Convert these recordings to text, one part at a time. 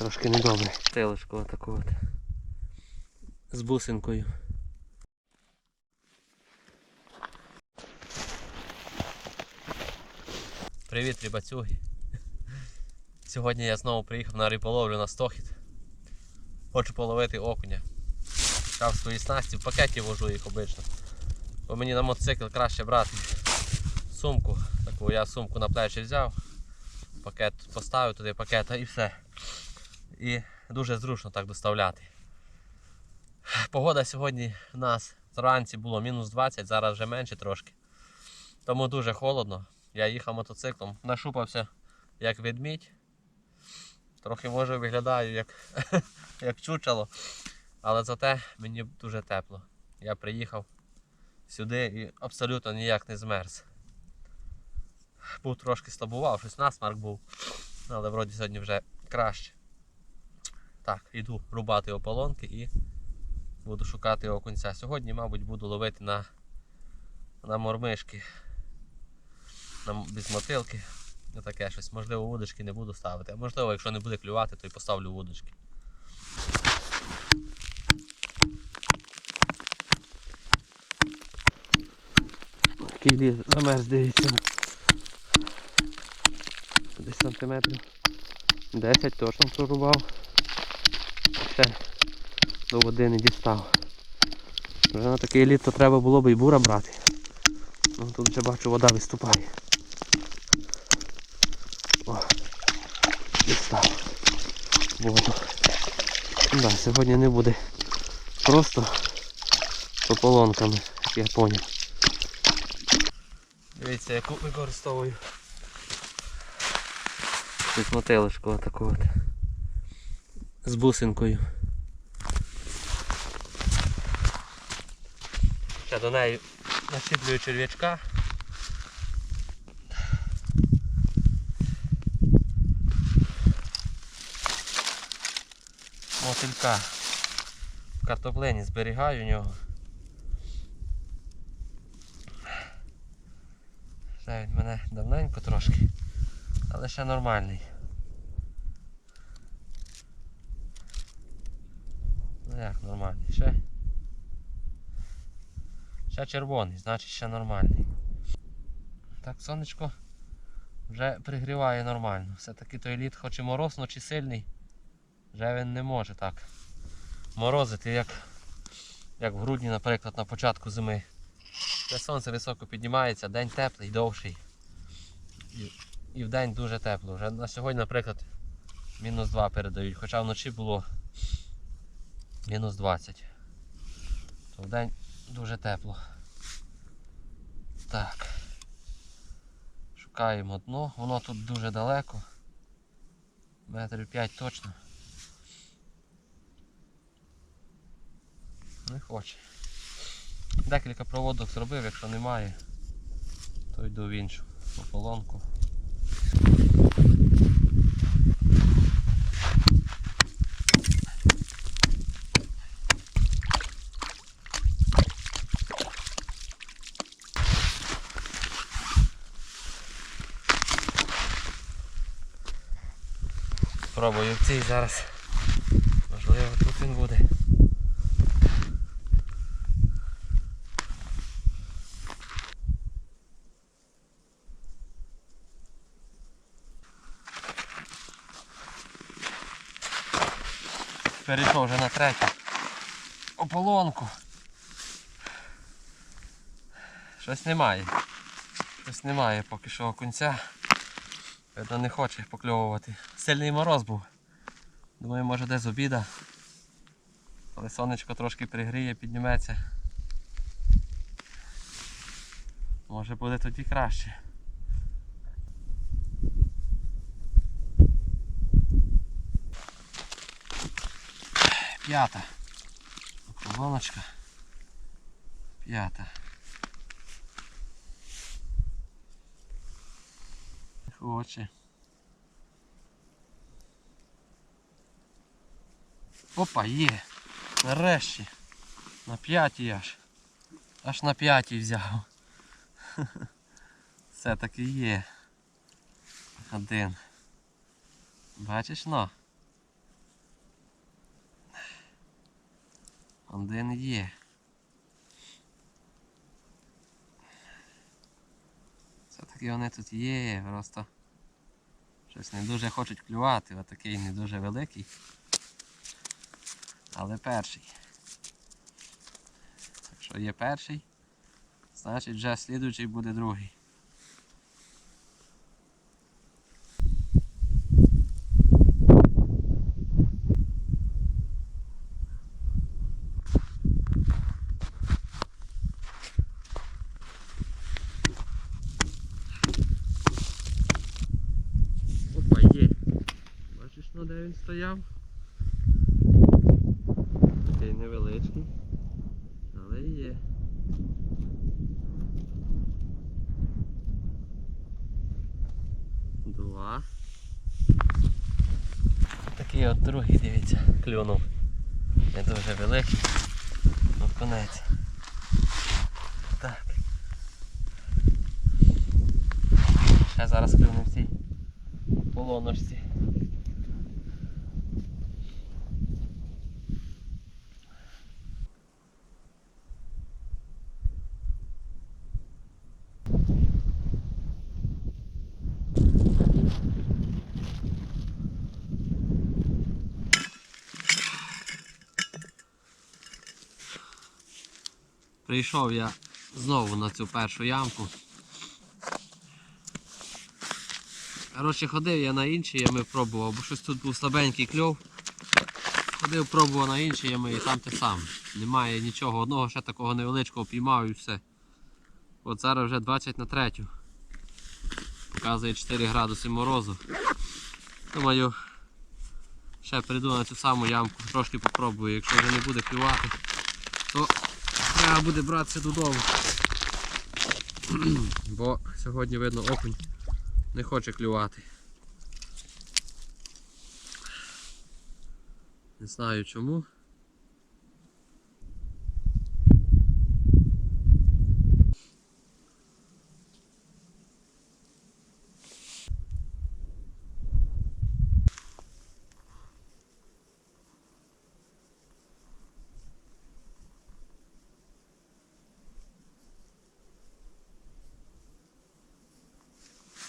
Трошки недобре. Телешко отаку от. З бусинкою. Привіт, рибацюги. Сьогодні я знову приїхав на риболовлю на стохід. Хочу половити окуня. Взяв свої снасті, в пакеті вожу їх обично. Бо мені на мотоцикл краще брати сумку. Таку я сумку на плечі взяв, пакет поставив туди пакета і все. І дуже зручно так доставляти. Погода сьогодні в нас зранці було мінус 20, зараз вже менше трошки. Тому дуже холодно. Я їхав мотоциклом, нашупався як ведмідь. Трохи може виглядаю як, як чучело. Але зате мені дуже тепло. Я приїхав сюди і абсолютно ніяк не змерз. Був трошки слабував, щось насмарк був, але вроді сьогодні вже краще. Так, йду рубати ополонки і буду шукати окунця. Сьогодні, мабуть, буду ловити на, на мормишки, на, без мотилки. Ну, таке щось. Можливо, вудочки не буду ставити. А можливо, якщо не буде клювати, то й поставлю вудочки. Такий ліс замерз, дивіться. Десь сантиметрів 10 точно прорубав. Ще до води не дістав. Вже на такий літ то треба було б і бура брати. Ну тут вже бачу вода виступає. О, дістав воду. Да, сьогодні не буде просто з ополонками, як я зрозумів. Дивіться, яку використовую. Тут мотелишко отаку от. З бусинкою. Ще до неї насиплюю черв'ячка. Мотилька в картоплені зберігаю нього. Ще він мене давненько трошки, але ще нормальний. Як нормальний? Ще. Ще червоний, значить ще нормальний. Так, сонечко вже пригріває нормально. Все-таки той лід хоч і мороз, чи сильний, вже він не може так морозити, як, як в грудні, наприклад, на початку зими. Де сонце високо піднімається, день теплий, довший. І, і в день дуже тепло. Вже на сьогодні, наприклад, мінус 2 передають, хоча вночі було мінус 20. То в день дуже тепло. Так. Шукаємо дно. Воно тут дуже далеко. Метрів 5 точно. Не хоче. Декілька проводок зробив, якщо немає, то йду в іншу ополонку. Спробую в цій зараз. Можливо, тут він буде. Перейшов вже на третю ополонку. Щось немає. Щось немає поки що окунця. Видно не хоче покльовувати. Сильний мороз був. Думаю, може десь обіда. Але сонечко трошки пригріє, підніметься. Може буде тоді краще. П'ята. Колоночка. П'ята. Хоче. Опа, є. Нарешті. На п'ятій аж. Аж на п'ятій взяв. все таки є. Один. Бачиш на? Один є. Все таки вони тут є, просто щось не дуже хочуть клювати, отакий не дуже великий. Але перший. Якщо є перший, значить вже слідуючий буде другий. Опа, є. Бачиш, ну де він стояв? Такий невеличкий. Але є. Два. Такий от другий, дивіться, клюнув. Не дуже великий. Ну, конець. Так. Ще зараз клюне в цій полоночці. Прийшов я знову на цю першу ямку. Коротше, ходив я на інші ями пробував, бо щось тут був слабенький кльов. Ходив, пробував на інші ями і там те саме. Немає нічого, одного ще такого невеличкого піймав і все. От зараз вже 20 на 3. Показує 4 градуси морозу. Думаю, ще прийду на цю саму ямку, трошки попробую. Якщо вже не буде клювати, треба буде братися додому. Бо сьогодні видно окунь не хоче клювати. Не знаю чому.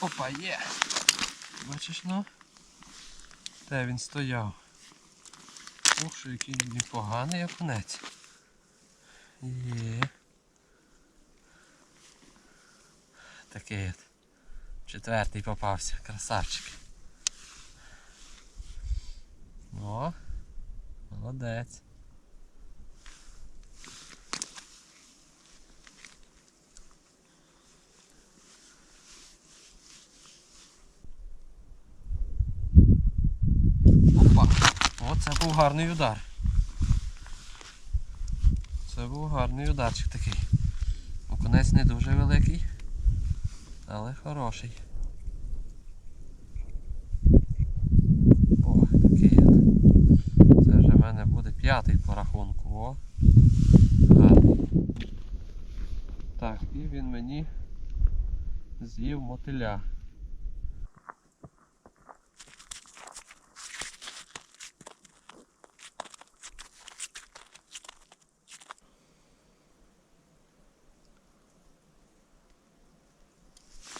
Опа, є. Бачиш, ну? Де він стояв? Ух, що який непоганий окунець. Є. Такий от. Четвертий попався, красавчик. О, молодець. Опа! О, це був гарний удар. Це був гарний ударчик такий. Окунець не дуже великий, але хороший. О, такий. Це вже в мене буде п'ятий по рахунку. О. Гарний. Так, і він мені з'їв мотиля.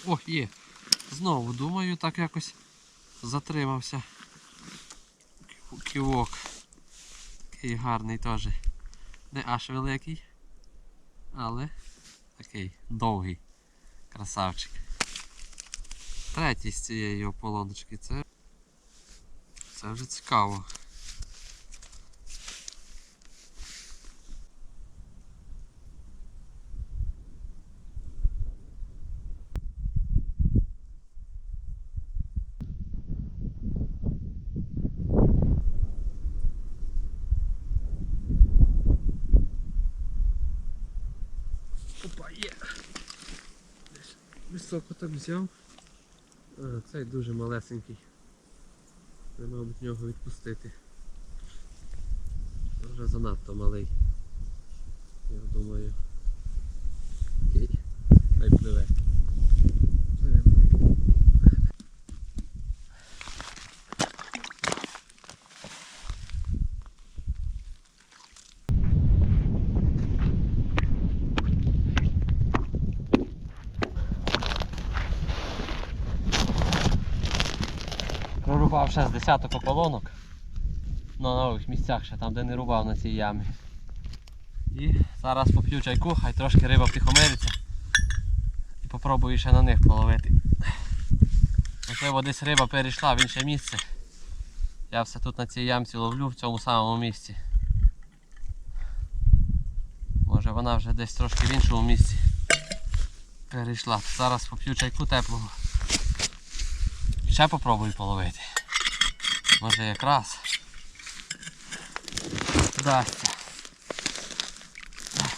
О, є. Знову думаю, так якось затримався. Ківок. Такий гарний теж. Не аж великий, але такий довгий. Красавчик. Третій з цієї ополоночки. Це, це вже цікаво. Опа, є. Десь Високо так взяв. А, цей дуже малесенький. Треба, мабуть, нього відпустити. Вже занадто малий. Я думаю. Окей. Хай. Пливе, пливе. Прорубав ще з десяток ополонок. На нових місцях ще там, де не рубав на цій ямі. І зараз поп'ю чайку, хай трошки риба втихомириться. І попробую ще на них половити. Можливо, десь риба перейшла в інше місце. Я все тут на цій ямці ловлю в цьому самому місці. Може вона вже десь трошки в іншому місці перейшла. Зараз поп'ю чайку теплого. Ще попробую половити. Може якраз вдасться.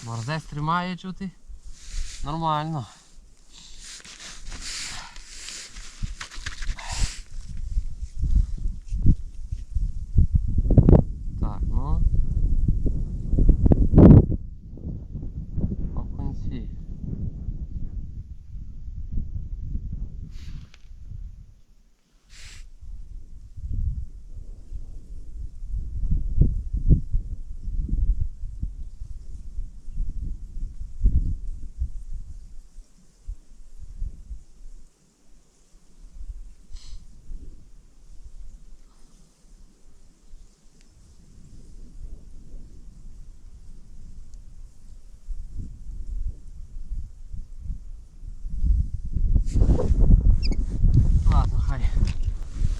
Морзець тримає чути. Нормально. Так, ну. Окунці. Ладно, хай.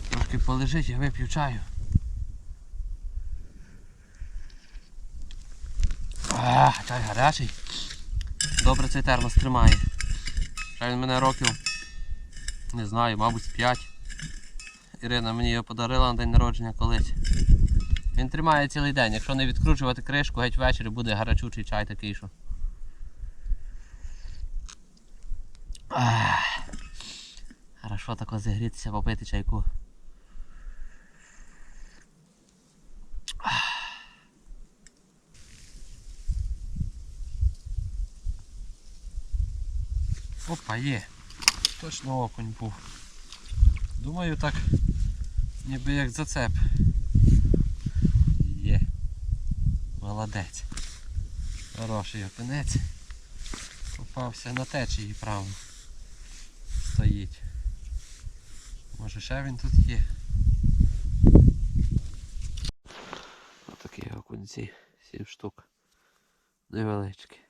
Трошки полежить, я вип'ю чаю. А, чай гарячий. Добре цей термос тримає. Чай він мене років. Не знаю, мабуть, з 5. Ірина мені його подарила на день народження колись. Він тримає цілий день. Якщо не відкручувати кришку, геть ввечері буде гарячучий чай такий, що. Хорошо тако зігрітися, попити чайку. Опа, є. Точно окунь був. Думаю так, ніби як зацеп. Є. Молодець. Хороший опинець. Попався на течії право. Стоїть. Може ще він тут є. Отакі окунці, 7 штук. Невеличкі.